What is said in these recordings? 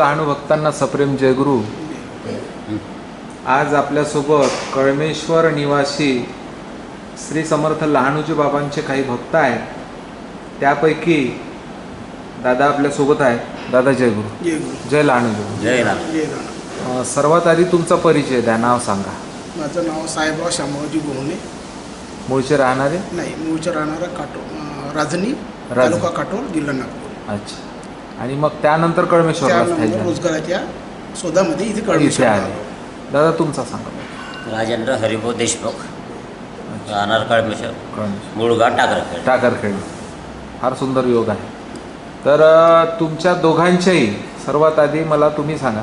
लहानू भक्तांना सप्रेम जयगुरु. आज आपल्यासोबत कळमेश्वर निवासी श्री समर्थ लहानूजी बाबांचे काही भक्त आहेत. त्यापैकी दादा आपल्यासोबत आहे दादा जयगुरु. जय गुरु. जय लहानूजी. जय सर्वात आधी तुमचा परिचय द्या नाव सांगा. माझं नाव साहेबराव शामरावजी गोहणे मूळचे राहणारे? नाही मूळचं राहणारा काटोल राजनी. तालुका काटोल जिल्हा नागपूर. अच्छा. आणि मग त्यानंतर कळमेश्वरला स्थायिक त्यानंतर झाले. रोजगाराच्या शोधामध्ये इथे इथे कळमेश्वर आलो. दादा तुमचा सांगा. राजेंद्र हरिभाऊ देशमुख राहणार काळमेश्वर. कळमेश्वर. मुळगाव टाकरखेड. टाकरखेड. फार सुंदर योग आहे. तर अ, तुमच्या दोघांच्याही सर्वात आधी मला तुम्ही सांगा.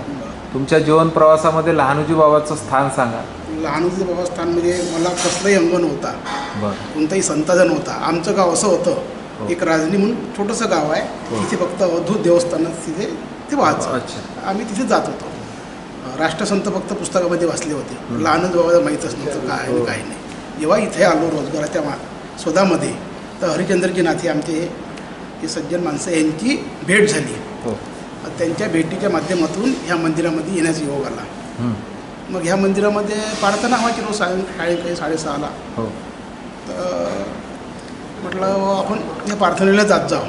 तुमच्या जीवन प्रवासामध्ये लहानूजी बाबाचं स्थान सांगा. लहानूचं बाबा स्थानमध्ये मला कसलाही अंग नव्हता. बरं. कोणताही संताजा नव्हता आमचं गाव असं. होतं. एक राजनी म्हणून छोटंसं गाव आहे. हो. तिथे फक्त अवधूत देवस्थानात तिथे ते अच्छा. आम्ही तिथे जात होतो. राष्ट्रसंत फक्त पुस्तकामध्ये वाचले होते. लहानच बाबा माहीतच नव्हतं काय आणि काय नाही. जेव्हा इथे आलो रोजगाराच्या मा शोधामध्ये तर हरिचंद्रजी नाथे आमचे हे सज्जन माणसं यांची भेट झाली. हो. त्यांच्या भेटीच्या माध्यमातून ह्या मंदिरामध्ये येण्याचा योग आला. हं. मग ह्या मंदिरामध्ये प्रार्थना व्हायची रोज सायंकाळी काही साडेसहाला. हो. तर म्हटलं आपण या प्रार्थनेला जात जाऊ.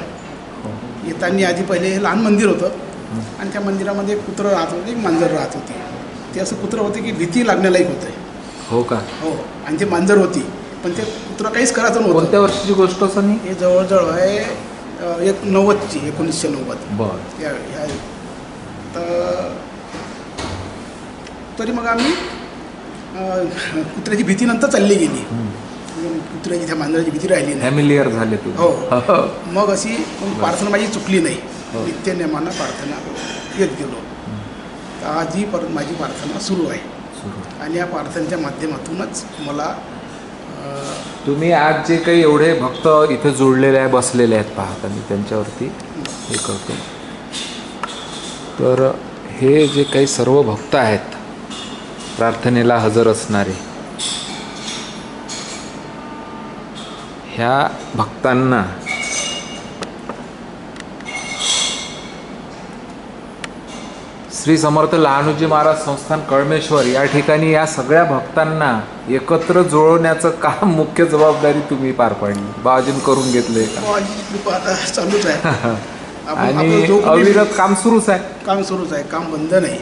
येताना आधी पहिले हे लहान मंदिर होतं. आणि त्या मंदिरामध्ये एक कुत्रं राहत होते एक मांजर राहत होती. ते असं कुत्रं होते की भीती लागण्यालायक होते हो का? हो. आणि ते मांजर होती. पण ते कुत्रं काहीच करायचं नव्हतं. कोणत्या वर्षीची गोष्ट सनी हे जवळजवळ आहे एक नव्वदची एकोणीसशे नव्वद. बर. या तर तरी मग आम्ही कुत्र्याची भीती नंतर चालली गेली. कुत्र्याची त्या मांजराची भीती राहिली नाही. फॅमिलियर झाले तुम्ही. हो. मग अशी प्रार्थना माझी चुकली नाही. हो. नित्यनेमानं प्रार्थना येत गेलो. तर आजही परत माझी प्रार्थना सुरू आहे. सुरू. आणि या प्रार्थनेच्या माध्यमातूनच मला तुम्ही आज जे काही एवढे भक्त इथे जोडलेले आहे बसलेले आहेत पाहता मी त्यांच्यावरती हे करतो. तर हे जे काही सर्व भक्त आहेत प्रार्थनेला हजर असणारे ह्या भक्तांना श्री समर्थ लहानूजी महाराज संस्थान कळमेश्वर या ठिकाणी या सगळ्या भक्तांना एकत्र जुळवण्याचं काम मुख्य जबाबदारी तुम्ही पार पाडली. बाबाजीन करून घेतले आता चालूच आहे. आणि अविरत काम सुरूच आहे. काम सुरूच आहे काम बंद नाही.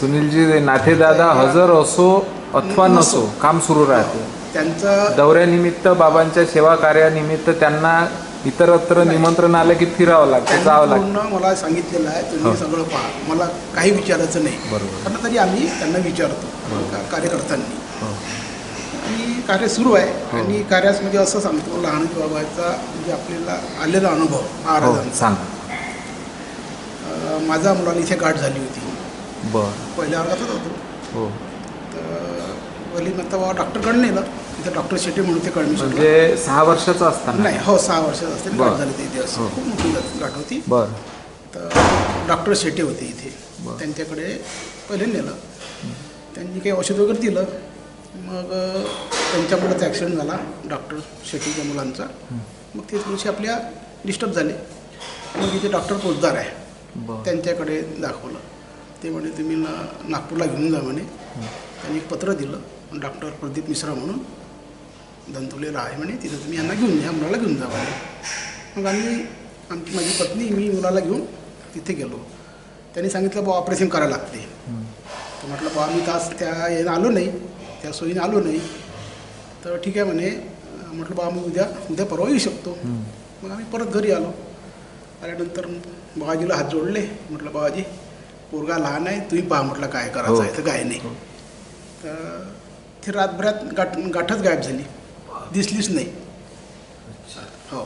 सुनीलजी नाथेदादा हजर असो अथवा नसो काम सुरू राहते. त्यांचं दौऱ्यानिमित्त बाबांच्या सेवा कार्यानिमित्त त्यांना इतरत्र निमंत्रण आलं की फिरावं लागतं जावं लागतं. मला सांगितलेलं आहे तुम्ही हो. सगळं पहा. मला काही विचारायचं नाही. बरोबर. कारण तरी आम्ही त्यांना विचारतो बरोबर. का- कार्यकर्त्यांनी. हो. आणि कार्य सुरू आहे. हो. आणि कार्यास म्हणजे असं सांगतो लहान बाबाचा म्हणजे आपल्याला आलेला अनुभव हो महाराजांचा सांगा. अं, माझ्या मुलाला इथे गाठ झाली होती. बर. पहिल्या वर्गातच होतो. हो. तर पहिली नंतर बाबा डॉक्टरकडे नेलं तिथे डॉक्टर शेट्टी म्हणून ते कळमेश्वरला म्हणजे सहा वर्षाचं असताना. नाही हो सहा वर्षात असते बरं. गाठ झाली इथे असं हो. खूप मोठी गाठ- होती. बर. तर डॉक्टर शेटे होते इथे. त्यांच्याकडे पहिले नेलं. त्यांनी काही औषध वगैरे दिलं. मग अ, त्यांच्या मुलाचा ॲक्सिडेंट झाला डॉक्टर शेट्टीच्या मुलांचा. मग ते थोडेसे आपल्या डिस्टर्ब झाले. मग इथे डॉक्टर पोचदार आहे. त्यांच्याकडे दाखवलं. ते म्हणे तुम्ही ना नागपूरला घेऊन जा म्हणे. त्यांनी एक पत्र दिलं डॉक्टर प्रदीप मिश्रा म्हणून. दंतुलेला आहे म्हणे तिथं तुम्ही यांना घेऊन या मुलाला घेऊन जा म्हणे. मग आम्ही आमची माझी पत्नी मी मुलाला घेऊन तिथे गेलो. त्यांनी सांगितलं बा ऑपरेशन करायला लागते. तर म्हटलं बा मी तास त्या यानं आलो नाही त्या सोयीनं आलो नाही. तर ठीक आहे म्हणे म्हटलं बा आम्ही उद्या उद्या परवा येऊ शकतो. मग आम्ही परत घरी आलो. आल्यानंतर बाबाजीला हात जोडले. म्हटलं बाबाजी पोरगा लहान आहे तुम्ही पहा म्हटलं काय करायचं आहे तर काय नाही. तर ते रातभरात गाठ गाठच गायब झाली. दिसलीच नाही. हो.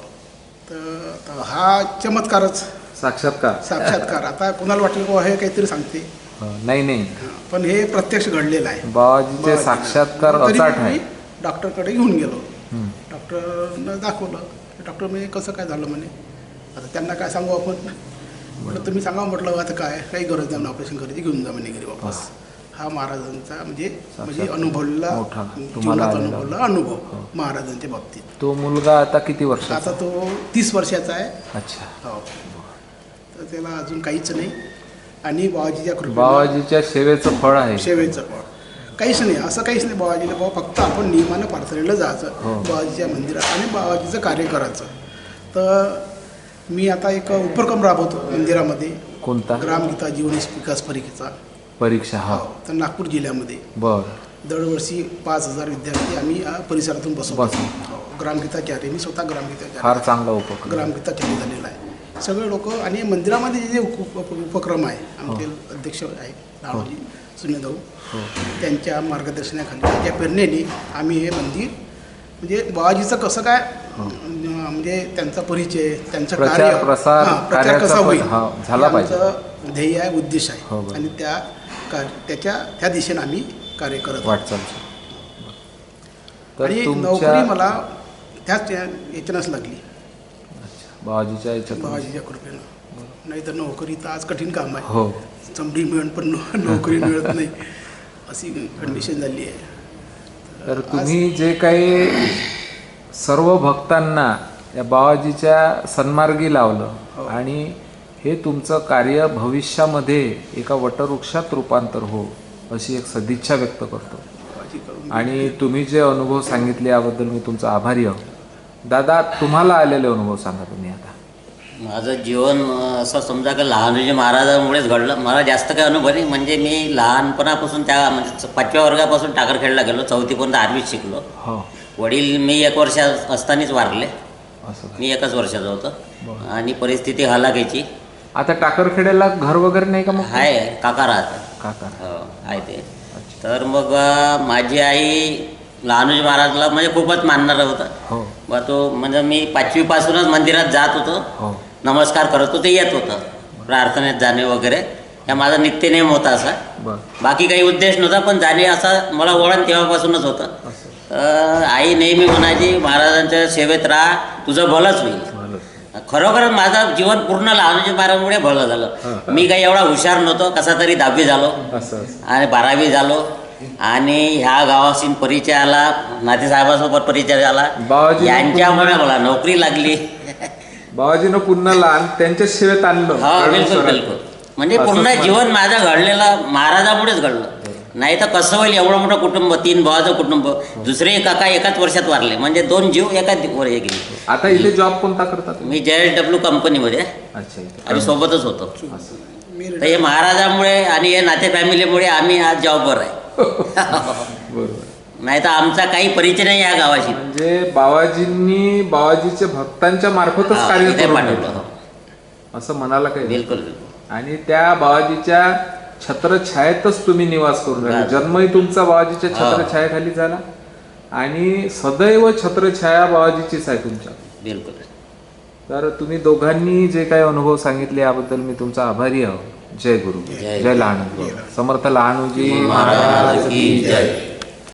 तर तर हा चमत्कारच. साक्षात्कार. साक्षात्कार. आता कोणाला वाटेल की हे काहीतरी सांगते. हो, नाही नाही. पण हे प्रत्यक्ष घडलेलं आहे. बाबाजीचे. साक्षात्कार तरी अचाट मी आहे. डॉक्टरकडे घेऊन गेलो. हं. डॉक्टरनं दाखवलं. डॉक्टर म्हणे कसं काय झालं? म्हणे. आता त्यांना काय सांगू आपण? म्हटलं तुम्ही सांगा म्हटलं आता काय? काही गरज नाही ऑपरेशन करायची घेऊन जा म्हणे घरी वापस. हा. महाराजांचा म्हणजे म्हणजे अनुभवला तुम्हाला जीवनात. अनुभवला अनुभव महाराजांच्या बाबतीत. तो मुलगा आता किती वर्षाचा? आता तो तीस वर्षाचा आहे. अच्छा. हो. तर त्याला अजून काहीच नाही. आणि बाबाजीच्या कृपेनं बाबाजीच्या सेवेचं फळ आहे. शेवेचं फळ. काहीच नाही असं काहीच नाही. बाबाजीला बाबा फक्त आपण नियमानं पारसरीला हो. जायचं बाबाजीच्या मंदिरात आणि बाबाजीचं कार्य करायचं. तर मी आता एक उपक्रम राबवतो मंदिरामध्ये. कोणता? ग्रामगीता जीवन विकास परीक्षेचा. परीक्षा हा. तर नागपूर जिल्ह्यामध्ये. बर. दरवर्षी पाच हजार विद्यार्थी आम्ही या परिसरातून बसवतो. बसवतो. हो, ग्रामगीताचार्य मी स्वतः ग्रामगीताचार्य फार चांगला उपक्रम. ग्रामगीताचार्य झालेला आहे. सगळे लोक आणि मंदिरामध्ये जे उप- उप- उपक्रम आहे आमचे अध्यक्ष आहे रावजी सुनील त्यांच्या मार्गदर्शनाखाली त्यांच्या प्रेरणेने आम्ही हे मंदिर म्हणजे बाबाजीचं कसं काय म्हणजे त्यांचा परिचय त्यांचं प्रचार, कार्य. प्रसार, हां, प्रचार कार्याचा कसा पण- होईल? हा, झाला हे पाहिजे. आमचं ध्येय आहे उद्देश हो, आहे बरोबर. आणि त्या त्याच्या त्या दिशेने आम्ही कार्य करत आहोत. वाटचाल तर आणि तुमच्या नोकरी मला त्याच या- याच्यानंच लागली. बाबाजीच्या याच्यात बाबाजीच्या कृपेनं. नाही तर नोकरी तर आज कठीण काम आहे. हो. चमडी मिळून पण नो- नोकरी मिळत नाही. अशी कंडिशन झाली आहे. तर तुम्ही जे काही सर्व भक्तांना या बाबाजीच्या सन्मार्गी लावलं. आणि हे तुमचं कार्य भविष्यामध्ये एका वटवृक्षात रूपांतर हो अशी एक सदिच्छा व्यक्त करतो. आणि तुम्ही जे अनुभव सांगितले याबद्दल मी तुमचा आभारी आहो. दादा तुम्हाला आलेले अनुभव सांगा तुम्ही आता. माझं जीवन असं समजा की लहानजी महाराजांमुळेच घडलं. मला जास्त काही अनुभव नाही. म्हणजे मी लहानपणापासून त्या म्हणजे पाचव्या वर्गापासून टाकरखेडला गेलो. चौथीपर्यंत आर्मीत शिकलो. हो. वडील मी एक वर्ष असतानाच वारले. असं मी एकच वर्षाचा होतो. आणि परिस्थिती हलाखीची. आता टाकरखेड्याला घर वगैरे नाही का मग? आहे काका राहतात. काका. हो आहे ते. तर मग अं, माझी आई लहानजी महाराजला म्हणजे खूपच मानणार होता. हो. बा तो म्हणजे मी पाचवीपासूनच मंदिरात जात होतो. हो. नमस्कार करत होते येत होतं. प्रार्थनेत जाणे वगैरे. हा माझा नित्यनेम होता असा. बर. बाकी काही उद्देश नव्हता पण जाणे असा मला वळण तेव्हापासूनच होतं. असं. आई नेहमी म्हणायची महाराजांच्या सेवेत राहा तुझं भलंच होईल. झालं खरोखरच माझं जीवन पूर्ण लहानजी महाराजांमुळे भलं झालं. मी काही एवढा हुशार नव्हतो कसा तरी दहावी झालो. आणि बारावी झालो. आणि ह्या गावाशी परिचय आला नातेसाहेबासोबत परिचय बाबाजी- यांच्यामुळे मला नोकरी लागली. बाबाजीनं पुन्हा लहान त्यांच्या सेवेत आणलं. हा बिलकुल. बिलकुल. म्हणजे पूर्ण. जीवन माझं घडलेलं महाराजामुळेच घडलं. नाही तर कसं होईल एवढं मोठं कुटुंब तीन भावाचं कुटुंब दुसरे काका एकाच वर्षात वारले. म्हणजे दोन जीव एकाच वर हे गेले. आता इथे जॉब कोणता करता तुम्ही मी जे एस डब्ल्यू कंपनीमध्ये अच्छा इथे. आम्ही सोबतच होतो. असं. तर हे महाराजामुळे आणि हे नाते फॅमिलीमुळे आम्ही आज जॉबवर आहे. बरोबर. नाही तर आमचा काही परिचय नाही या गावाशी. म्हणजे बाबाजींनी बाबाजीच्या भक्तांच्या मार्फतच हा, कार्य इथे करून पाठवलं घेतलं. हो. असं म्हणाला काही बिलकुल बिलकुल. आणि त्या बाबाजीच्या छत्रछायेतच तुम्ही निवास करून राहिले. जन्मही तुमचा बाबाजीच्या. छत्रछायाखाली झाला आणि सदैव छत्रछाया बाबाजीचीच आहे तुमच्या. बिलकुल. तर तुम्ही दोघांनी जे काही अनुभव सांगितले याबद्दल मी तुमचा आभारी आहो जय गुरु जय जय लहानू समर्थ लहानूजी महाराज की जय.